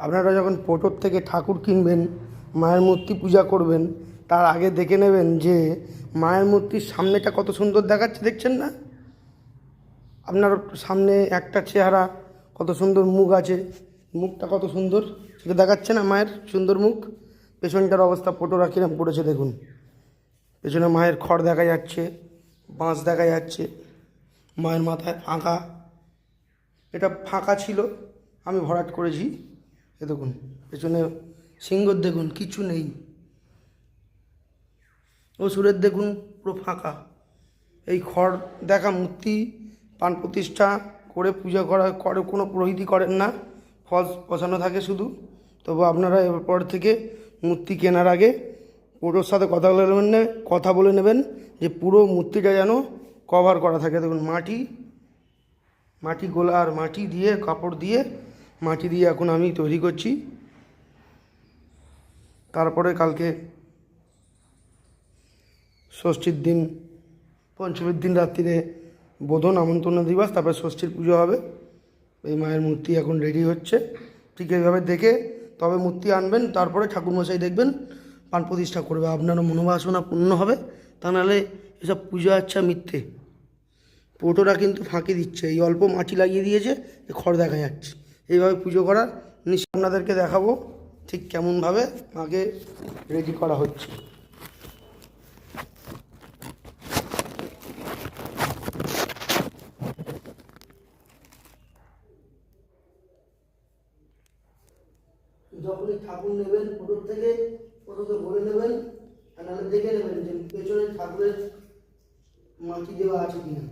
আপনারা যখন ফটোর থেকে ঠাকুর কিনবেন, মায়ের মূর্তি পূজা করবেন, তার আগে দেখে নেবেন যে মায়ের মূর্তির সামনেটা কত সুন্দর দেখাচ্ছে, দেখছেন না? আপনার সামনে একটা চেহারা, কত সুন্দর মুখ আছে। মুখটা কত সুন্দর, সেটা দেখাচ্ছে না মায়ের সুন্দর মুখ? পেছনটার অবস্থা ফটোরা কিরম পড়েছে দেখুন। পেছনে মায়ের খড় দেখা যাচ্ছে, বাঁশ দেখা যাচ্ছে, মায়ের মাথায় ফাঁকা। এটা ফাঁকা ছিল, আমি ভরাট করেছি। এ দেখুন, পেছনে সিংহর দেখুন, কিছু নেই। ও সুরের দেখুন, পুরো ফাঁকা। এই খড় দেখা, মূর্তি পান প্রতিষ্ঠা করে পূজা করা, করে কোনো পুরোহিতই করেন না। ফলস বসানো থাকে শুধু। তবু আপনারা এরপর থেকে মূর্তি কেনার আগে পুরোর সাথে কথা বলে নেবেন কথা বলে নেবেন যে পুরো মূর্তিটা যেন কভার করা থাকে। দেখুন, মাটি মাটি গোলা আর মাটি দিয়ে, কাপড় দিয়ে মাটি দিয়ে এখন আমি তৈরি করছি। তারপরে কালকে ষষ্ঠীর দিন, পঞ্চমীর দিন রাত্রিরে বোধন আমন্ত্রণ দিবস, তারপরে ষষ্ঠীর পুজো হবে। এই মায়ের মূর্তি এখন রেডি হচ্ছে। ঠিক এইভাবে দেখে তবে মূর্তি আনবেন, তারপরে ঠাকুরমশাই দেখবেন, পান প্রতিষ্ঠা করবে। আপনারও মনোবাসনা পূর্ণ হবে। তা নাহলে এসব পুজো আচ্ছা মিথ্যে। পোটোরা কিন্তু ফাঁকি দিচ্ছে। এই অল্প মাটি লাগিয়ে দিয়েছে খড় দেখা যাচ্ছে। এইভাবে পুজো করা নিশ্চয় আপনাদেরকে দেখাবো ঠিক কেমনভাবে আগে রেডি করা হচ্ছে। যখনই ঠাকুর নেবেন ফটোর থেকে ফটোকে ভরে নেবেন, আর দেখে নেবেন যে পেছনে ঠাকুরের মাটি দেওয়া আছে কিনা।